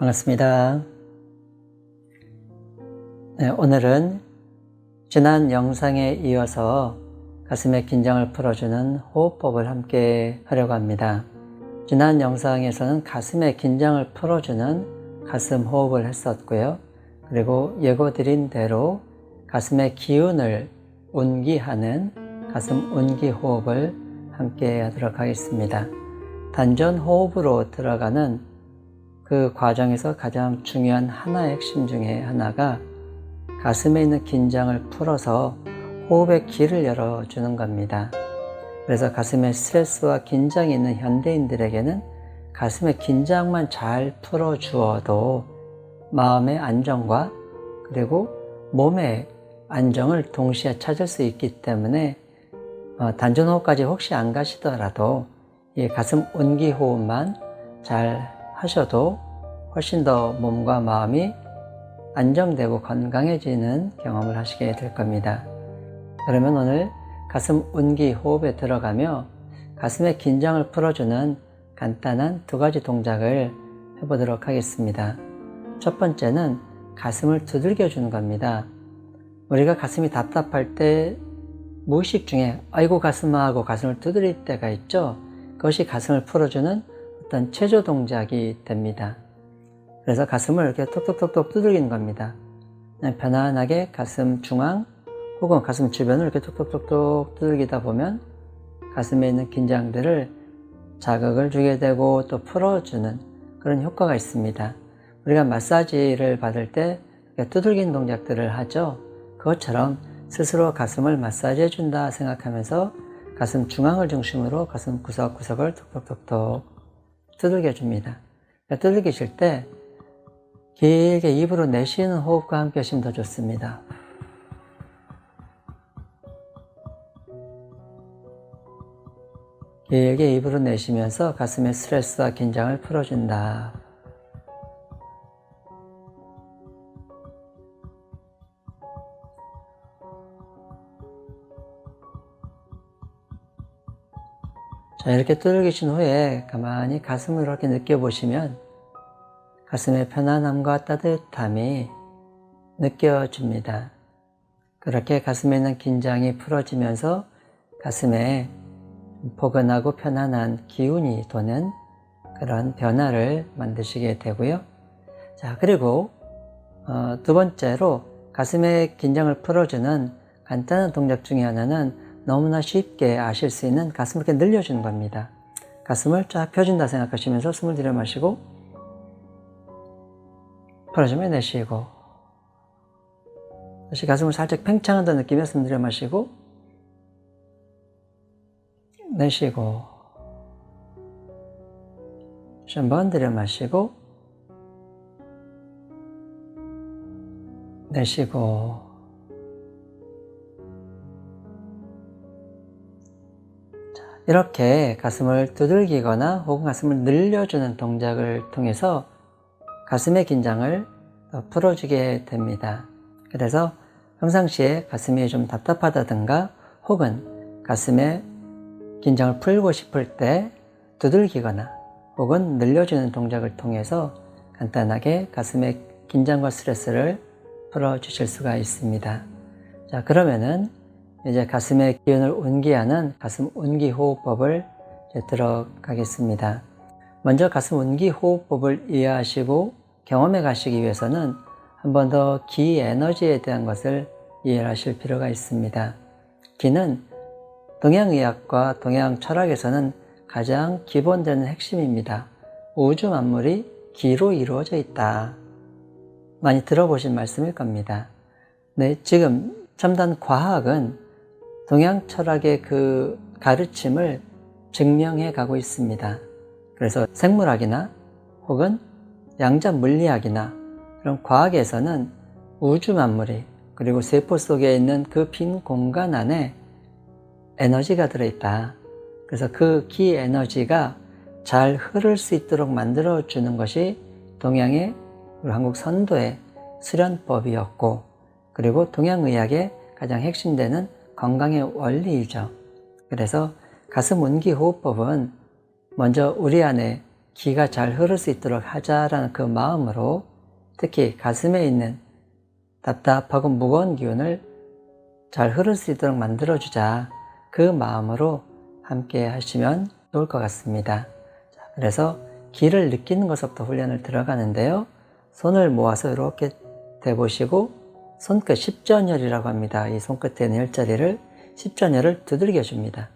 반갑습니다. 네, 오늘은 지난 영상에 이어서 가슴의 긴장을 풀어주는 호흡법을 함께 하려고 합니다. 지난 영상에서는 가슴의 긴장을 풀어주는 가슴 호흡을 했었고요. 그리고 예고드린 대로 가슴의 기운을 운기하는 가슴 운기 호흡을 함께 하도록 하겠습니다. 단전 호흡으로 들어가는 그 과정에서 가장 중요한 하나의 핵심 중에 하나가 가슴에 있는 긴장을 풀어서 호흡의 길을 열어주는 겁니다. 그래서 가슴에 스트레스와 긴장이 있는 현대인들에게는 가슴의 긴장만 잘 풀어주어도 마음의 안정과 그리고 몸의 안정을 동시에 찾을 수 있기 때문에 어, 단전호흡까지 혹시 안 가시더라도 이 가슴 온기 호흡만 잘 하셔도 훨씬 더 몸과 마음이 안정되고 건강해지는 경험을 하시게 될 겁니다. 그러면 오늘 가슴 운기 호흡에 들어가며 가슴의 긴장을 풀어주는 간단한 두 가지 동작을 해보도록 하겠습니다. 첫 번째는 가슴을 두들겨 주는 겁니다. 우리가 가슴이 답답할 때 무의식 중에 아이고 가슴아 하고 가슴을 두드릴 때가 있죠. 그것이 가슴을 풀어주는 어떤 체조 동작이 됩니다. 그래서 가슴을 이렇게 톡톡톡톡 두들기는 겁니다. 편안하게 가슴 중앙 혹은 가슴 주변을 이렇게 톡톡톡톡 두들기다 보면 가슴에 있는 긴장들을 자극을 주게 되고 또 풀어주는 그런 효과가 있습니다. 우리가 마사지를 받을 때 두들기는 동작들을 하죠. 그것처럼 스스로 가슴을 마사지해 준다 생각하면서 가슴 중앙을 중심으로 가슴 구석구석을 톡톡톡톡 두들겨 줍니다. 두들기실 때 길게 입으로 내쉬는 호흡과 함께 하시면 더 좋습니다. 길게 입으로 내쉬면서 가슴의 스트레스와 긴장을 풀어준다. 이렇게 두들기신 후에 가만히 가슴을 이렇게 느껴보시면 가슴의 편안함과 따뜻함이 느껴집니다. 그렇게 가슴에 있는 긴장이 풀어지면서 가슴에 포근하고 편안한 기운이 도는 그런 변화를 만드시게 되고요. 자, 그리고 어, 두 번째로 가슴의 긴장을 풀어주는 간단한 동작 중에 하나는 너무나 쉽게 아실 수 있는 가슴을 이렇게 늘려주는 겁니다. 가슴을 쫙 펴준다 생각하시면서 숨을 들여 마시고 풀어주며 내쉬고 다시 가슴을 살짝 팽창한다 느끼며 숨 들여 마시고 내쉬고 다시 한번 들여 마시고 내쉬고 이렇게 가슴을 두들기거나 혹은 가슴을 늘려주는 동작을 통해서 가슴의 긴장을 풀어주게 됩니다. 그래서 평상시에 가슴이 좀 답답하다든가 혹은 가슴에 긴장을 풀고 싶을 때 두들기거나 혹은 늘려주는 동작을 통해서 간단하게 가슴의 긴장과 스트레스를 풀어주실 수가 있습니다. 자, 그러면은 이제 가슴의 기운을 운기하는 가슴 운기 호흡법을 들어가겠습니다. 먼저 가슴 운기 호흡법을 이해하시고 경험해 가시기 위해서는 한 번 더 기 에너지에 대한 것을 이해하실 필요가 있습니다. 기는 동양의학과 동양 철학에서는 가장 기본되는 핵심입니다. 우주 만물이 기로 이루어져 있다. 많이 들어보신 말씀일 겁니다. 네, 지금 첨단 과학은 동양 철학의 그 가르침을 증명해 가고 있습니다. 그래서 생물학이나 혹은 양자 물리학이나 그런 과학에서는 우주 만물이 그리고 세포 속에 있는 그 빈 공간 안에 에너지가 들어있다. 그래서 그 기 에너지가 잘 흐를 수 있도록 만들어 주는 것이 동양의 한국 선도의 수련법이었고 그리고 동양의학의 가장 핵심되는 건강의 원리이죠. 그래서 가슴 운기 호흡법은 먼저 우리 안에 기가 잘 흐를 수 있도록 하자라는 그 마음으로 특히 가슴에 있는 답답하고 무거운 기운을 잘 흐를 수 있도록 만들어주자. 그 마음으로 함께 하시면 좋을 것 같습니다. 자, 그래서 기를 느끼는 것부터 훈련을 들어가는데요. 손을 모아서 이렇게 대보시고 손끝 십전열이라고 합니다. 이 손끝에 있는 열자리를 십전열을 두들겨 줍니다.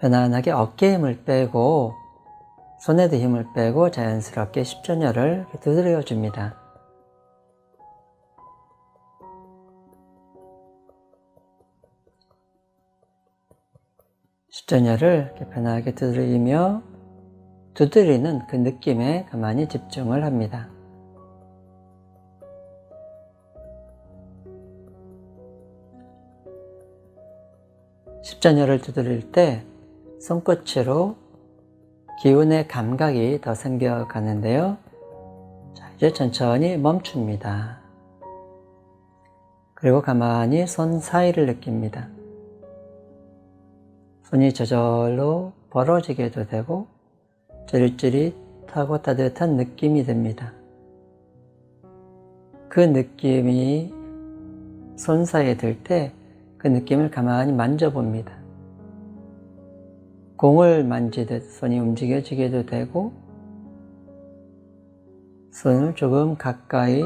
편안하게 어깨 힘을 빼고 손에도 힘을 빼고 자연스럽게 십전열을 두드려 줍니다. 이렇게 편하게 두드리며 두드리는 그 느낌에 가만히 집중을 합니다. 십전열을 두드릴 때 손끝으로 기운의 감각이 더 생겨가는데요. 자, 이제 천천히 멈춥니다. 그리고 가만히 손 사이를 느낍니다. 손이 저절로 벌어지게도 되고 찌릿찌릿하고 따뜻한 느낌이 듭니다. 그 느낌이 손 사이에 들 때 그 느낌을 가만히 만져봅니다. 공을 만지듯 손이 움직여지게도 되고 손을 조금 가까이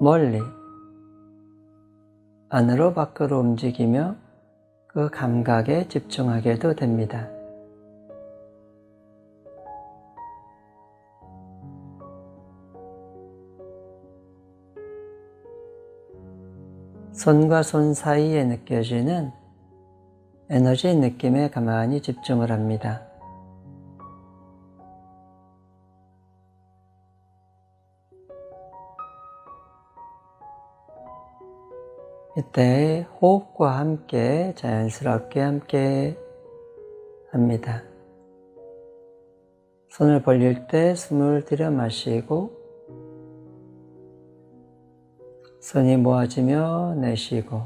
멀리 안으로 밖으로 움직이며 그 감각에 집중하게도 됩니다. 손과 손 사이에 느껴지는 에너지 느낌에 가만히 집중을 합니다. 이때 호흡과 함께 자연스럽게 함께 합니다. 손을 벌릴 때 숨을 들여 마시고 손이 모아지며 내쉬고.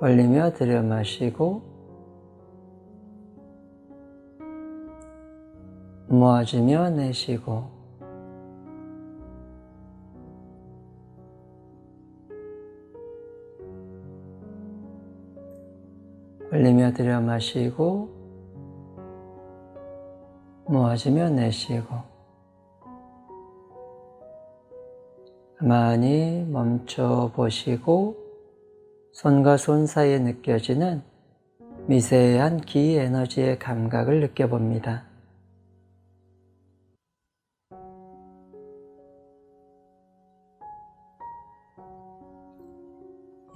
벌리며 들여 마시고 모아지며 내쉬고. 벌리며 들여 마시고 모아지며 내쉬고 가만히 멈춰 보시고 손과 손 사이에 느껴지는 미세한 기 에너지의 감각을 느껴봅니다.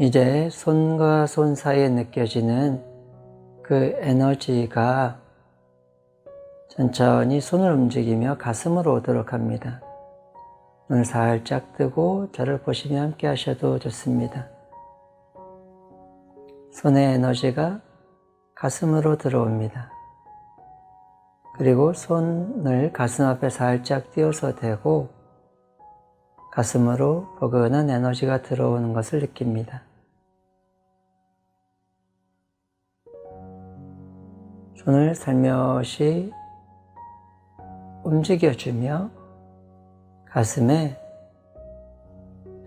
이제 손과 손 사이에 느껴지는 그 에너지가 천천히 손을 움직이며 가슴으로 오도록 합니다. 눈을 살짝 뜨고 저를 보시며 함께 하셔도 좋습니다. 손의 에너지가 가슴으로 들어옵니다. 그리고 손을 가슴 앞에 살짝 띄워서 대고 가슴으로 포근한 에너지가 들어오는 것을 느낍니다. 손을 살며시 움직여주며 가슴에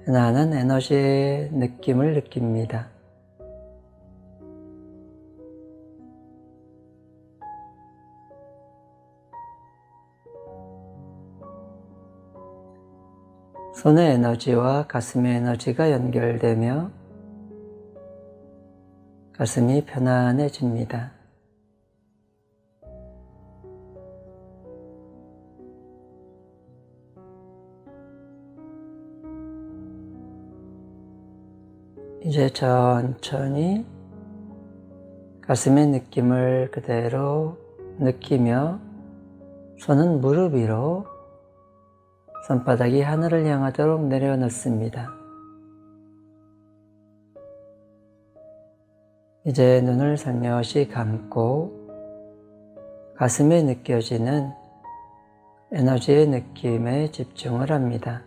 편안한 에너지의 느낌을 느낍니다. 손의 에너지와 가슴의 에너지가 연결되며 가슴이 편안해집니다. 이제 천천히 가슴의 느낌을 그대로 느끼며 손은 무릎 위로 손바닥이 하늘을 향하도록 내려놓습니다. 이제 눈을 살며시 감고 가슴에 느껴지는 에너지의 느낌에 집중을 합니다.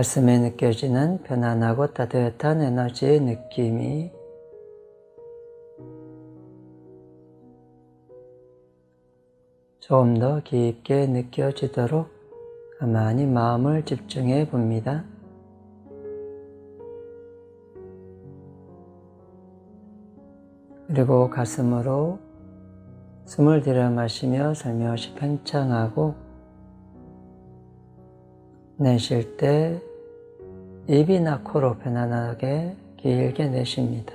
가슴에 느껴지는 편안하고 따뜻한 에너지의 느낌이 좀 더 깊게 느껴지도록 가만히 마음을 집중해 봅니다. 그리고 가슴으로 숨을 들여 마시며 살며시 팽창하고 내쉴 때 입이나 코로 편안하게 길게 내쉽니다.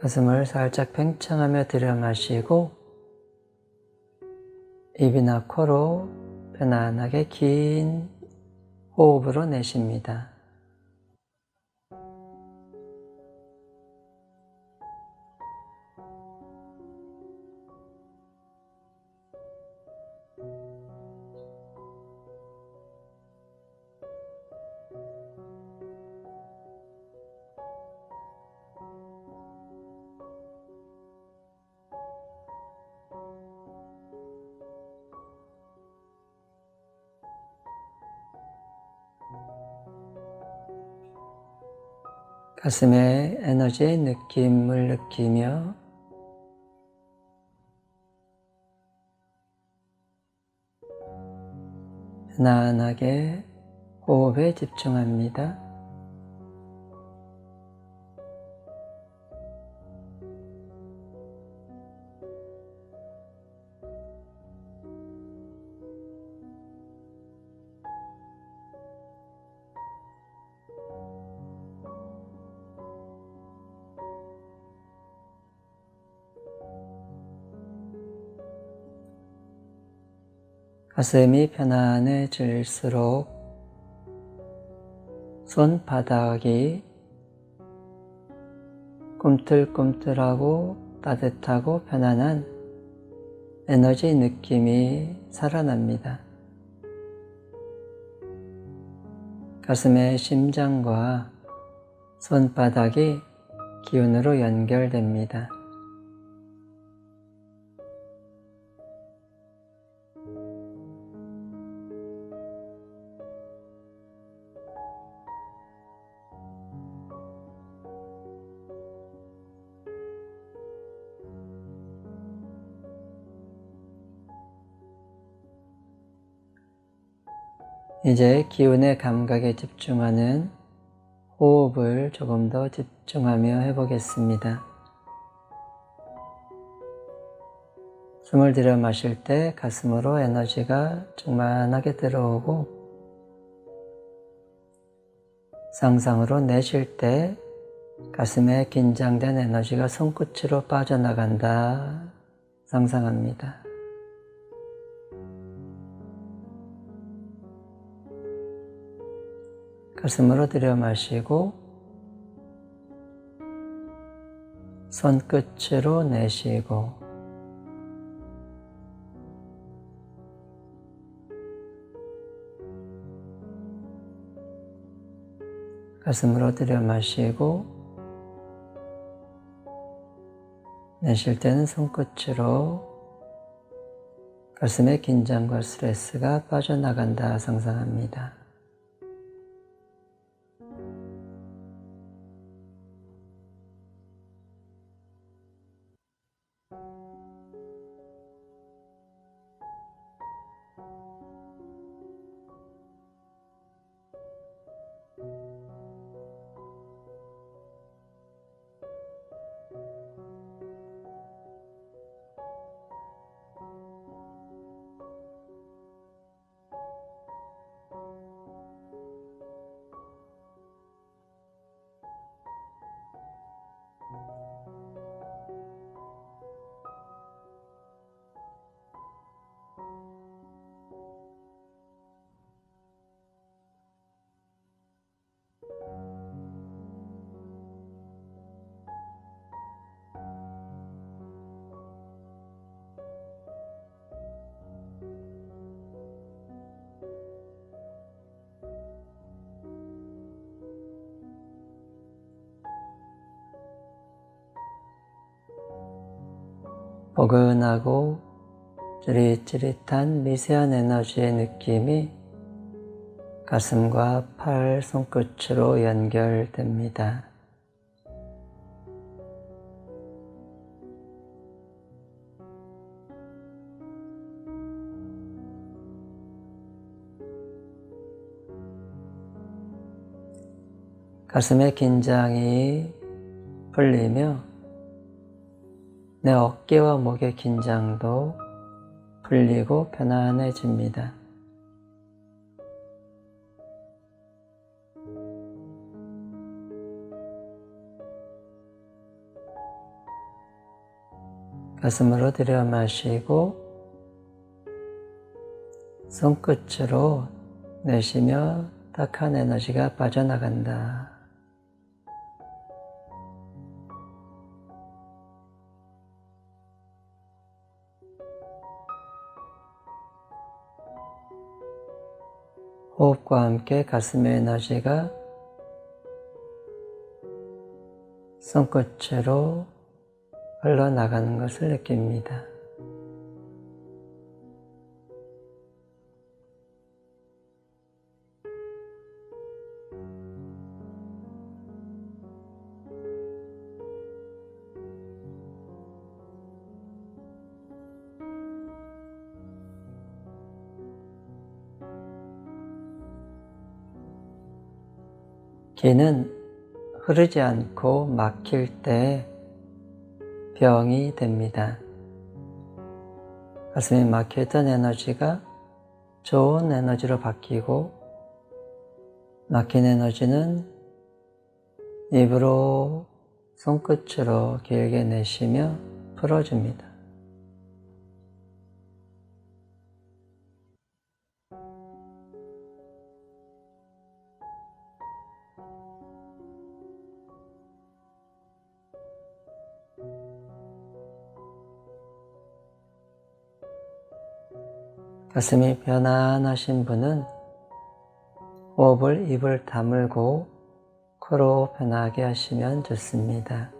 가슴을 살짝 팽창하며 들여 마시고 입이나 코로 편안하게 긴 호흡으로 내쉽니다. 가슴에 에너지의 느낌을 느끼며 편안하게 호흡에 집중합니다. 가슴이 편안해질수록 손바닥이 꿈틀꿈틀하고 따뜻하고 편안한 에너지 느낌이 살아납니다. 가슴의 심장과 손바닥이 기운으로 연결됩니다. 이제 기운의 감각에 집중하는 호흡을 조금 더 집중하며 해보겠습니다. 숨을 들여 마실 때 가슴으로 에너지가 충만하게 들어오고 상상으로 내쉴 때 가슴에 긴장된 에너지가 손끝으로 빠져나간다 상상합니다. 가슴으로 들여 마시고 손끝으로 내쉬고 가슴으로 들여 마시고 내쉴 때는 손끝으로 가슴의 긴장과 스트레스가 빠져나간다 상상합니다. 포근하고 찌릿찌릿한 미세한 에너지의 느낌이 가슴과 팔 손끝으로 연결됩니다. 가슴의 긴장이 풀리며 내 어깨와 목의 긴장도 풀리고 편안해집니다. 가슴으로 들여 마시고 손끝으로 내쉬며 딱한 에너지가 빠져나간다. 호흡과 함께 가슴의 에너지가 손끝으로 흘러나가는 것을 느낍니다. 기는 흐르지 않고 막힐 때 병이 됩니다. 가슴에 막혀있던 에너지가 좋은 에너지로 바뀌고 막힌 에너지는 입으로 손끝으로 길게 내쉬며 풀어줍니다. 가슴이 편안하신 분은 호흡을 입을 다물고 코로 편하게 하시면 좋습니다.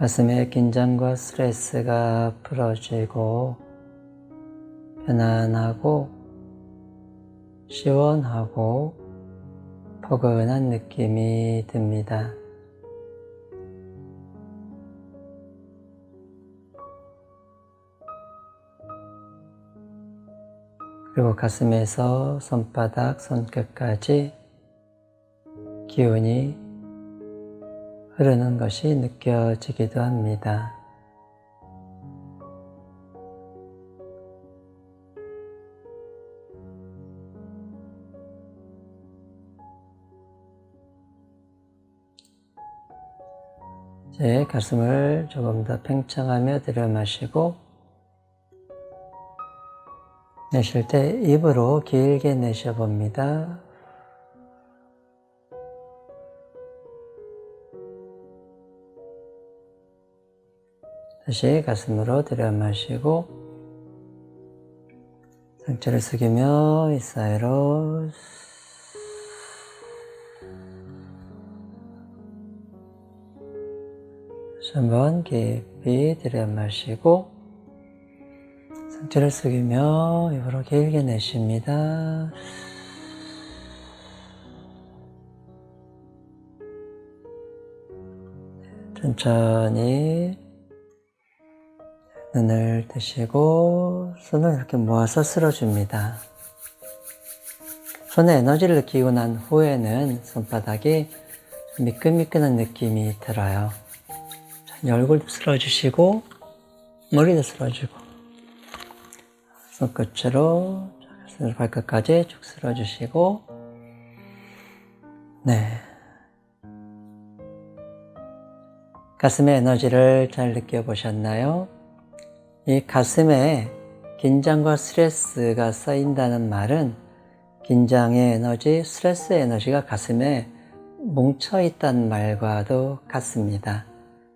가슴의 긴장과 스트레스가 풀어지고 편안하고 시원하고 포근한 느낌이 듭니다. 그리고 가슴에서 손바닥, 손끝까지 기운이 흐르는 것이 느껴지기도 합니다. 이제 가슴을 조금 더 팽창하며 들여 마시고 내쉴 때 입으로 길게 내쉬어 봅니다. 다시 가슴으로 들여 마시고 상체를 숙이며 이 사이로 다시 한번 깊이 들여 마시고 상체를 숙이며 입으로 길게 내쉽니다. 천천히 눈을 뜨시고 손을 이렇게 모아서 쓸어줍니다. 손에 에너지를 느끼고 난 후에는 손바닥이 미끈미끈한 느낌이 들어요. 얼굴도 쓸어주시고, 머리도 쓸어주고, 손끝으로 발끝까지 쭉 쓸어주시고, 네. 가슴의 에너지를 잘 느껴보셨나요? 이 가슴에 긴장과 스트레스가 쌓인다는 말은 긴장의 에너지, 스트레스의 에너지가 가슴에 뭉쳐 있다는 말과도 같습니다.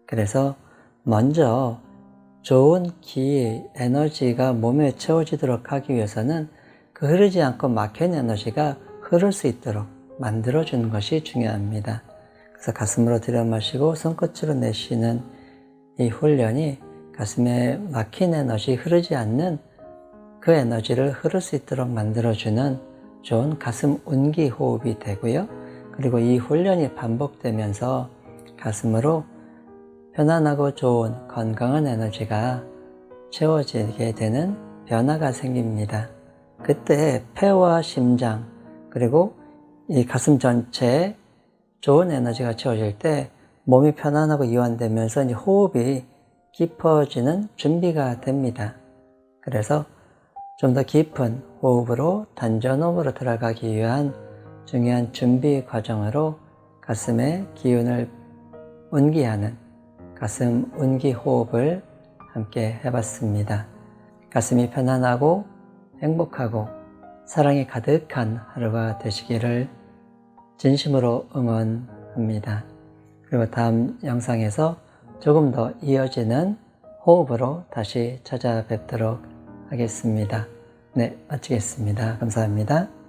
그래서 먼저 좋은 기, 에너지가 몸에 채워지도록 하기 위해서는 그 흐르지 않고 막혀있는 에너지가 흐를 수 있도록 만들어주는 것이 중요합니다. 그래서 가슴으로 들여마시고 손끝으로 내쉬는 이 훈련이 가슴에 막힌 에너지, 흐르지 않는 그 에너지를 흐를 수 있도록 만들어주는 좋은 가슴 운기 호흡이 되고요. 그리고 이 훈련이 반복되면서 가슴으로 편안하고 좋은 건강한 에너지가 채워지게 되는 변화가 생깁니다. 그때 폐와 심장, 그리고 이 가슴 전체에 좋은 에너지가 채워질 때 몸이 편안하고 이완되면서 이제 호흡이 깊어지는 준비가 됩니다. 그래서 좀 더 깊은 호흡으로 단전호흡으로 들어가기 위한 중요한 준비 과정으로 가슴의 기운을 운기하는 가슴 운기 호흡을 함께 해봤습니다. 가슴이 편안하고 행복하고 사랑이 가득한 하루가 되시기를 진심으로 응원합니다. 그리고 다음 영상에서 조금 더 이어지는 호흡으로 다시 찾아뵙도록 하겠습니다. 네, 마치겠습니다. 감사합니다.